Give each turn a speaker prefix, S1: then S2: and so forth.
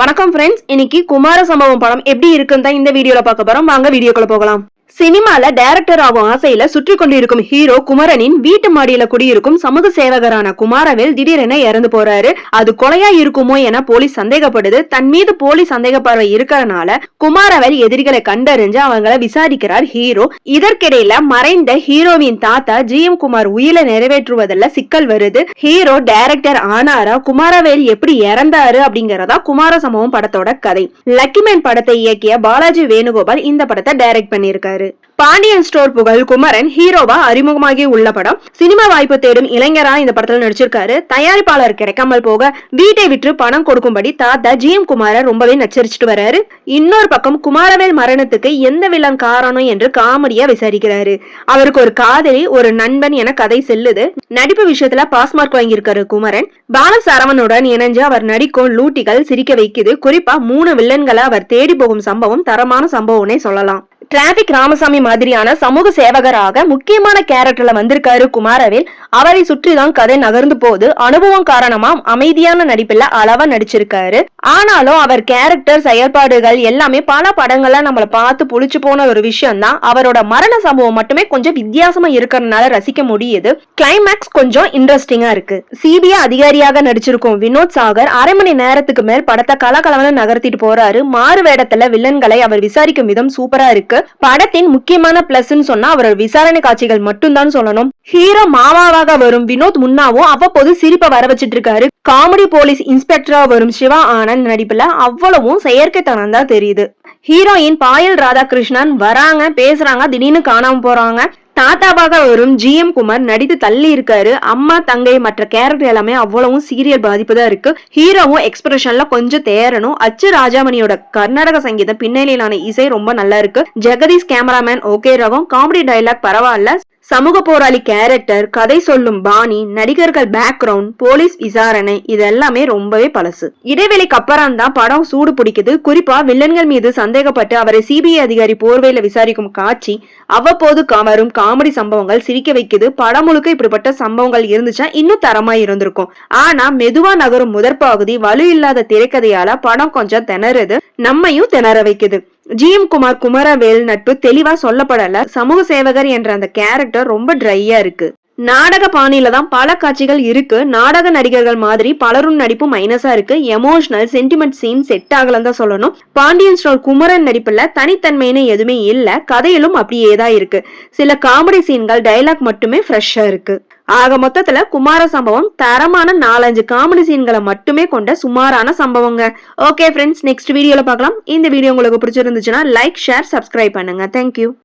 S1: வணக்கம் ஃப்ரெண்ட்ஸ் இன்னைக்கு குமார சம்பவம் படம் எப்படி இருக்குன்னு தான் இந்த வீடியோல பார்க்க போறோம். வாங்க வீடியோக்குள்ள போகலாம். சினிமால டைரக்டர் ஆகும் ஆசையில சுற்றி கொண்டிருக்கும் ஹீரோ குமரனின் வீட்டு மாடியில குடியிருக்கும் சமூக சேவகரான குமாரவேல் திடீரென இறந்து போறாரு. அது கொலையா இருக்குமோ என போலீஸ் சந்தேகப்படுது. தன் மீது போலீஸ் சந்தேக பார்வை இருக்கறனால குமாரவேல் எதிரிகளை கண்டறிஞ்சு அவங்கள விசாரிக்கிறார் ஹீரோ இதற்கிடையில மறைந்த ஹீரோவின் தாத்தா ஜி எம் குமார் உயிரை நிறைவேற்றுவதில் சிக்கல் வருது. Hero director ஆனாரா? குமாரவேல் எப்படி இறந்தாரு? அப்படிங்கறதா குமார சம்பவம் படத்தோட கதை. லக்கிமேன் படத்தை இயக்கிய பாலாஜி வேணுகோபால் இந்த படத்தை டைரக்ட் பண்ணியிருக்காரு. பாண்டியன் ஸ்டோர் புகழ் குமரன் ஹீரோவா அறிமுகமாகி உள்ள படம் சினிமா வாய்ப்பு தேடும் இளைஞரா இந்த படத்துல நடிச்சிருக்காரு. தயாரிப்பாளர் கிடைக்காமல் போக வீட்டை விற்று பணம் கொடுக்கும்படி தாத்தா ஜி எம் குமார ரொம்பவே நச்சரிச்சுட்டு வர்றாரு இன்னொரு பக்கம் குமாரவேல் மரணத்துக்கு எந்த வில்லன் காரணம் என்று காமெடியா விசாரிக்கிறாரு. அவருக்கு ஒரு காதலி ஒரு நண்பன் என கதை செல்லுது. நடிப்பு விஷயத்துல பாஸ் மார்க் வாங்கியிருக்காரு குமரன். பாலசரவனுடன் இணைஞ்சு அவர் நடிக்கும் லூட்டிகள் சிரிக்க வைக்குது. குறிப்பா மூணு வில்லன்களை அவர் தேடி போகும் சம்பவம் தரமான சம்பவம்னே சொல்லலாம். டிராபிக் ராமசாமி மாதிரியான சமூக சேவகராக முக்கியமான கேரக்டர்ல வந்திருக்காரு குமாரவேல். அவரை சுற்றி தான் கதை நகர்ந்து போது அனுபவம் காரணமா அமைதியான நடிப்புல அளவா நடிச்சிருக்காரு. ஆனாலும் அவர் கேரக்டர் செயல்பாடுகள் எல்லாமே பல படங்கள்ல நம்மள பார்த்து புளிச்சு போன ஒரு விஷயம் தான் அவரோட மரண சம்பவம் மட்டுமே கொஞ்சம் வித்தியாசமா இருக்கிறதுனால ரசிக்க முடியுது. கிளைமேக்ஸ் கொஞ்சம் இன்ட்ரெஸ்டிங்கா இருக்கு. சிபிஐ அதிகாரியாக நடிச்சிருக்கும் வினோத் சாகர் அரை மணி நேரத்துக்கு மேல் படத்தை கலகலவன நகர்த்திட்டு போறாரு. மாறு வேடத்துல வில்லன்களை அவர் விசாரிக்கும் விதம் சூப்பரா இருக்கு. படத்தின் முக்கியமான பிளஸ்ன்னு சொன்னா அவரோட விசாரணை காட்சிகள் மட்டும்தான் சொல்லணும். ஹீரோ மாமாவாக வரும் வினோத் முன்னாவும் அவ்வப்போது சிரிப்பை வர வச்சிட்டு இருக்காரு காமெடி போலீஸ் இன்ஸ்பெக்டரா வரும் சிவா ஆனந்த் நடிப்புல அவ்வளவும் செயற்கைத்தனம் தான் தெரியுது. ஹீரோயின் பாயல் ராதாகிருஷ்ணன் வராங்க பேசுறாங்க திடீர்னு காணாம போறாங்க. தாத்தாவாக வரும். ஜி எம் குமார் நடித்து தள்ளி இருக்காரு. அம்மா தங்கை மற்ற கேரக்டர் எல்லாமே அவ்வளவும் சீரியல் பாதிப்பு தான் இருக்கு. ஹீரோவும் எக்ஸ்பிரஷன்ல கொஞ்சம் தேரணும் அச்சு ராஜாமணியோட கர்நாடக சங்கீத பின்னணியிலான இசை ரொம்ப நல்லா இருக்கு. ஜெகதீஷ் கேமராமேன் ஓகே ரகம். காமெடி டைலாக் பரவாயில்ல. சமூக போராளி கேரக்டர் கதை சொல்லும் பாணி நடிகர்கள் பேக்ரவுண்ட் போலீஸ் விசாரணை இதெல்லாமே ரொம்பவே பழசு. இடைவெளிக்கு அப்புறம் தான் படம் சூடு பிடிக்குது. குறிப்பா வில்லன்கள் மீது சந்தேகப்பட்டு அவரை சிபிஐ அதிகாரி போர்வையில விசாரிக்கும் காட்சி அவ்வப்போது வரும் காமெடி சம்பவங்கள் சிரிக்க வைக்குது. படம் முழுக்க இப்படிப்பட்ட சம்பவங்கள் இருந்துச்சா இன்னும் தரமா இருந்திருக்கும். ஆனா மெதுவா நகரும் முதற்பகுதி வலு இல்லாத திரைக்கதையால படம் கொஞ்சம் திணறுது. நம்மையும் திணற வைக்குது. ஜி எம் குமார் குமரவேல் நட்பு தெளிவா சொல்லப்படல. சமூக சேவகர் என்ற அந்த கேரக்டர் ரொம்ப ட்ரையா இருக்கு. நாடக பாணியில தான் பல காட்சிகள் இருக்கு. நாடக நடிகர்கள் மாதிரி பலரும் நடிப்பும் மைனஸா இருக்கு. எமோஷனல் சென்டிமெண்ட் சீன் செட் ஆகலன்னு தான் சொல்லணும். பாண்டியன் ஸ்டோர் குமரன் நடிப்புல தனித்தன்மைன்னு எதுவுமே இல்ல. கதையிலும் அப்படியே தான் இருக்கு. சில காமெடி சீன்கள் டைலாக் மட்டுமே ஃப்ரெஷ்ஷா இருக்கு. ஆக மொத்தத்துல குமார சம்பவம் தரமான நாலஞ்சு காமெடி சீன்களை மட்டுமே கொண்ட சுமாரான சம்பவங்க. ஓகே ஃப்ரெண்ட்ஸ் நெக்ஸ்ட் வீடியோல பார்க்கலாம். இந்த வீடியோ உங்களுக்கு பிடிச்சிருந்துச்சுன்னா லைக் ஷேர் சப்ஸ்கிரைப் பண்ணுங்க. Thank you